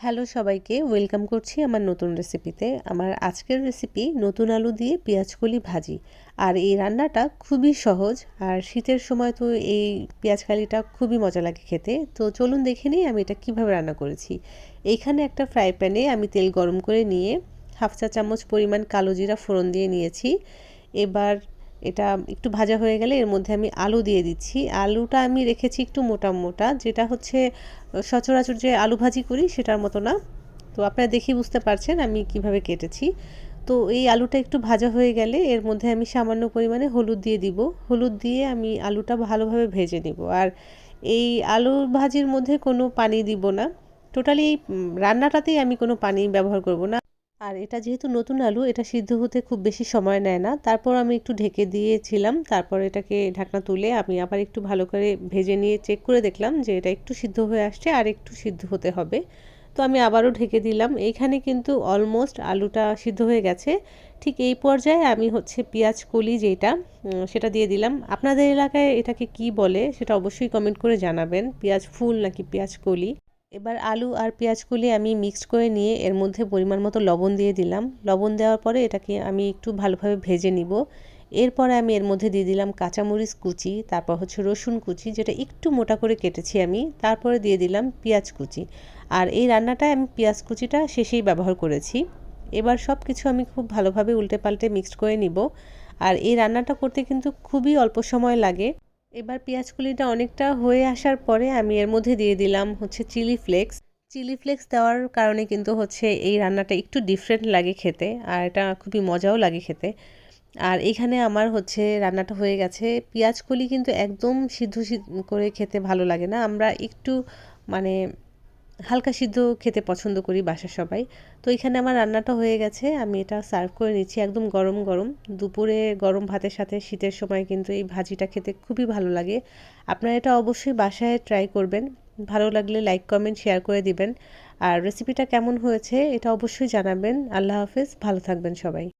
Hello সবাইকে, welcome করছি আমার নতুন রেসিপিতে। আমার আজকের রেসিপি নতুন আলু দিয়ে পেঁয়াজকলি ভাজি। আর এই রান্নাটা খুবই সহজ, আর শীতের সময় তো এই পেঁয়াজকালিটা খুবই মজা লাগে খেতে। তো চলুন দেখে নিই আমি এটা কীভাবে রান্না করেছি। এইখানে একটা ফ্রাই প্যানে আমি তেল গরম করে নিয়ে হাফ চা চামচ পরিমাণ কালো জিরা ফোড়ন দিয়ে নিয়েছি। এবার এটা একটু ভাজা হয়ে গেলে এর মধ্যে আমি আলু দিয়ে দিচ্ছি। আলুটা আমি রেখেছি একটু মোটা মোটা, যেটা হচ্ছে সচরাচর যে আলু ভাজি করি সেটার মতো না। তো আপনারা দেখে বুঝতে পারছেন আমি কীভাবে কেটেছি। তো এই আলুটা একটু ভাজা হয়ে গেলে এর মধ্যে আমি সামান্য পরিমাণে হলুদ দিয়ে দিব। হলুদ দিয়ে আমি আলুটা ভালোভাবে ভেজে নিব। আর এই আলু ভাজির মধ্যে কোনো পানি দিব না। টোটালি এই রান্নাটাতেই আমি কোনো পানি ব্যবহার করব না। আর এটা যেহেতু নতুন আলু, এটা সিদ্ধ হতে খুব বেশি সময় নেয় না। তারপর আমি একটু ঢেকে দিয়েছিলাম, তারপর এটাকে ঢাকনা তুলে আমি আবার একটু ভালো করে ভেজে নিয়ে চেক করে দেখলাম যে এটা একটু সিদ্ধ হয়ে আসছে আর একটু সিদ্ধ হতে হবে। তো আমি আবারও ঢেকে দিলাম। এইখানে কিন্তু অলমোস্ট আলুটা সিদ্ধ হয়ে গেছে। ঠিক এই পর্যায়ে আমি হচ্ছে পেঁয়াজ কলি যেটা সেটা দিয়ে দিলাম। আপনাদের এলাকায় এটাকে কি বলে সেটা অবশ্যই কমেন্ট করে জানাবেন। পেঁয়াজ ফুল নাকি পেঁয়াজ কলি? এবার আলু আর পেঁয়াজগুলি আমি মিক্সড করে নিয়ে এর মধ্যে পরিমাণ মতো লবণ দিয়ে দিলাম। লবণ দেওয়ার পরে এটাকে আমি একটু ভালোভাবে ভেজে নিব। এরপরে আমি এর মধ্যে দিয়ে দিলাম কাঁচামরিচ কুচি, তারপর হচ্ছে রসুন কুচি, যেটা একটু মোটা করে কেটেছি আমি, তারপরে দিয়ে দিলাম পেঁয়াজ কুচি। আর এই রান্নাটায় আমি পেঁয়াজ কুচিটা শেষেই ব্যবহার করেছি। এবার সব কিছু আমি খুব ভালোভাবে উল্টে পাল্টে মিক্সড করে নিব। আর এই রান্নাটা করতে কিন্তু খুবই অল্প সময় লাগে। এবার পেঁয়াজকুলিটা অনেকটা হয়ে আসার পরে আমি এর মধ্যে দিয়ে দিলাম হচ্ছে চিলি ফ্লেক্স। চিলি ফ্লেক্স দেওয়ার কারণে কিন্তু হচ্ছে এই রান্নাটা একটু ডিফারেন্ট লাগে খেতে আর এটা খুবই মজাও লাগে খেতে। আর এখানে আমার হচ্ছে রান্নাটা হয়ে গেছে। পেঁয়াজকলি কিন্তু একদম সিদ্ধ করে খেতে ভালো লাগে না। আমরা একটু মানে হালকা সিদ্ধ খেতে পছন্দ করি বাসার সবাই। তো এখানে আমার রান্নাটা হয়ে গেছে। আমি এটা সার্ভ করে নিচ্ছি একদম গরম গরম। দুপুরে গরম ভাতের সাথে শীতের সময় কিন্তু এই ভাজিটা খেতে খুবই ভালো লাগে। আপনারা এটা অবশ্যই বাসায় ট্রাই করবেন। ভালো লাগলে লাইক কমেন্ট শেয়ার করে দিবেন। আর রেসিপিটা কেমন হয়েছে এটা অবশ্যই জানাবেন। আল্লাহ হাফেজ। ভালো থাকবেন সবাই।